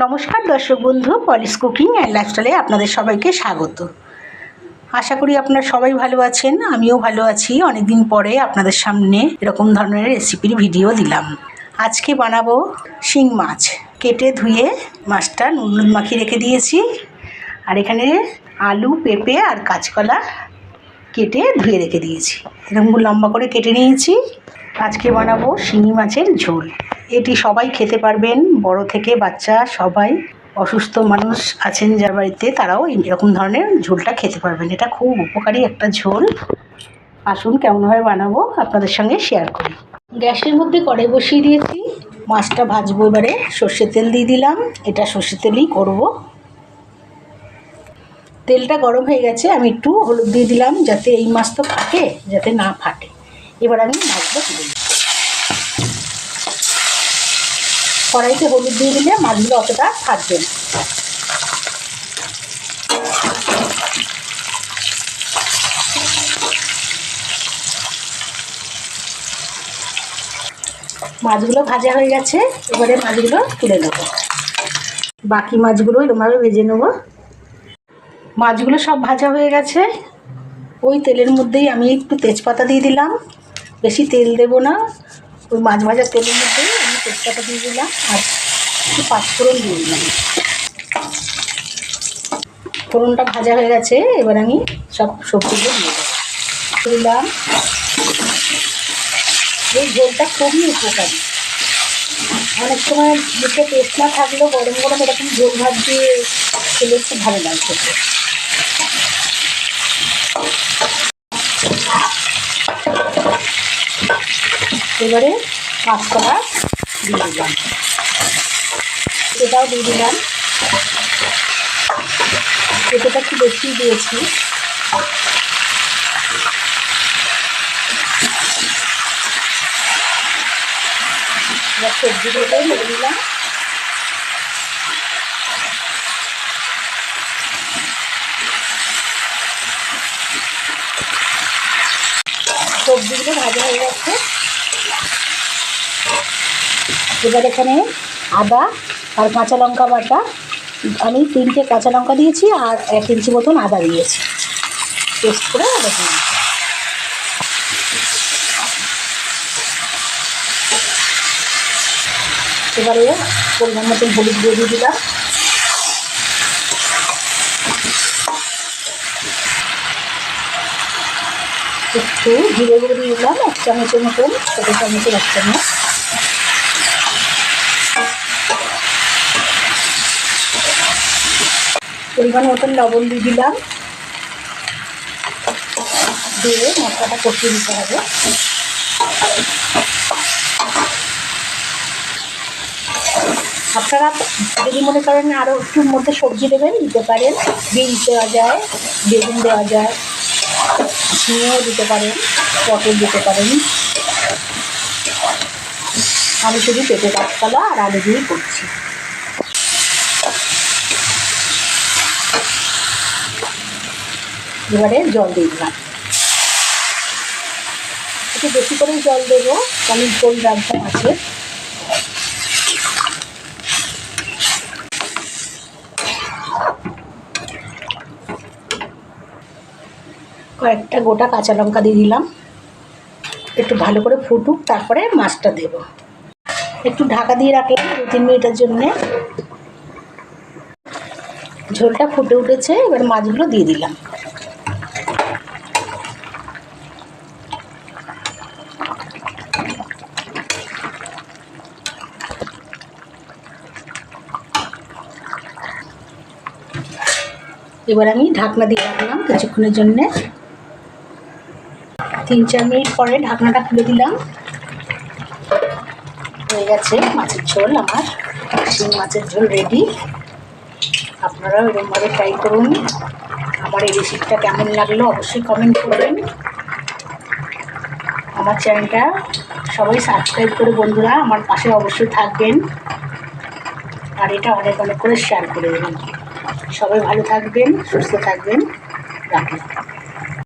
নমস্কার দর্শক বন্ধু, পলিশ কুকিং অ্যান্ড লাইফস্টাইলে আপনাদের সবাইকে স্বাগত। আশা করি আপনারা সবাই ভালো আছেন, আমিও ভালো আছি। অনেক দিন পরে আপনাদের সামনে এরকম ধরনের রেসিপির ভিডিও দিলাম। আজকে বানাবো শিং মাছ। কেটে ধুয়ে মাছটা নুন নুন মাখিয়ে রেখে দিয়েছি। আর এখানে আলু, পেঁপে আর কাঁচকলা কেটে ধুয়ে রেখে দিয়েছি। এরকম লম্বা করে কেটে নিয়েছি। আজকে বানাবো শিঙি মাছের ঝোল। এটি সবাই খেতে পারবেন। বড় থেকে বাচ্চা সবাই অসুস্থ মানুষ আছেন যার বাড়িতে, তারাও এরকম ধরনের ঝোলটা খেতে পারবেন। এটা খুব উপকারী একটা ঝোল। আসুন কেমনভাবে বানাবো, আপনাদের সঙ্গে শেয়ার করি। গ্যাসের মধ্যে কড়াই বসিয়ে দিয়েছি। মাছটা ভাজবো এবারে। সর্ষের তেল দিয়ে দিলাম। এটা সর্ষের তেলই করব। তেলটা গরম হয়ে গেছে। আমি একটু হলুদ দিয়ে দিলাম যাতে এই মাছ তো ফাটে, যাতে না ফাটে। এবার আমি মাছগুলো তুলে কড়াইতে হলুদ দিয়ে দিলে মাছগুলো অতটা থাকবে মাছগুলো ভাজা হয়ে গেছে, এবারে মাছগুলো তুলে নেব। বাকি মাছগুলো এরকমভাবে ভেজে নেব। মাছগুলো সব ভাজা হয়ে গেছে। ওই তেলের মধ্যেই আমি একটু তেজপাতা দিয়ে দিলাম। বেশি তেল দেবো না। ওই মাছ ভাজার তেলের মধ্যেই তেজপাতা দিয়ে দিলাম আর একটু পাঁচফোড়ন দিয়ে দিলাম। ফোড়নটা ভাজা হয়ে গেছে, এবার আমি সব সবজিগুলো দিয়ে দেবো। দিলাম। এই ঝোলটা খুবই উপকারী। অনেক সময় মুখে টেস্ট না থাকলেও গরম গরম এরকম ঝোল ভাত দিয়ে খেলে খুব ভালো লাগে খেতে। এবারে কাঁচকলা দিয়ে দিলাম এটাও দিয়ে দিলাম। পেঁপেটা একটু বেশি দিয়েছি। এবার সবজিগুলোকে মেরে সবজিগুলো ভাজা হয়ে গেছে। এবার এখানে আদা আর কাঁচা লঙ্কা বাটা, আমি তিনটে কাঁচা লঙ্কা দিয়েছি আর এক ইঞ্চি মতন আদা দিয়েছি। পেস্ট করে আদা দিয়েছি। এবারে পরিমাণ মতন হলুদ দিয়ে দিয়ে দিলাম। একটু জিরে গুঁড়ো দিয়ে দিলাম, এক চামচের মতন, ছোটো চামচের এক চামচ। পরিমাণ মতন লবণ দিয়ে দিলাম। দিয়ে মশলাটা কষিয়ে দিতে হবে। আপনারা যদি মনে করেন আরও একটুর মধ্যে সবজি দেবেন, দিতে পারেন। বিনস দেওয়া যায়, বেগুন দেওয়া যায়, ঝিঙেও দিতে পারেন, পটল দিতে পারেন। আমি শুধু পেঁপে কাঁচকলা আর আলু দিয়েই করছি। এবারে জল দিয়ে দিলাম। একটু বেশি করেই জল দেবো আমি ঝোল রাখতাম আছে। কয়েকটা গোটা কাঁচা লঙ্কা দিয়ে দিলাম। একটু ভালো করে ফুটুক, তারপরে মাছটা দেব। একটু ঢাকা দিয়ে রাখলাম দু তিন মিনিটের জন্যে। ঝোলটা ফুটে উঠেছে, এবার মাছগুলো দিয়ে দিলাম। এবার আমি ঢাকনা দিয়ে রাখলাম কিছুক্ষণের জন্যে। তিন চার মিনিট পরে ঢাকনাটা খুলে দিলাম। হয়ে গেছে মাছের ঝোল আমার। শিং মাছের ঝোল রেডি আপনারাও এরকমভাবে ট্রাই করুন। আমার এই রেসিপিটা কেমন লাগল অবশ্যই কমেন্ট করবেন। আমার চ্যানেলটা সবাই সাবস্ক্রাইব করে বন্ধুরা, আমার পাশে অবশ্যই থাকবেন। আর এটা অনেক অনেক করে শেয়ার করে দেবেন। সবাই ভালো থাকবেন সুস্থ থাকবেন। রাখি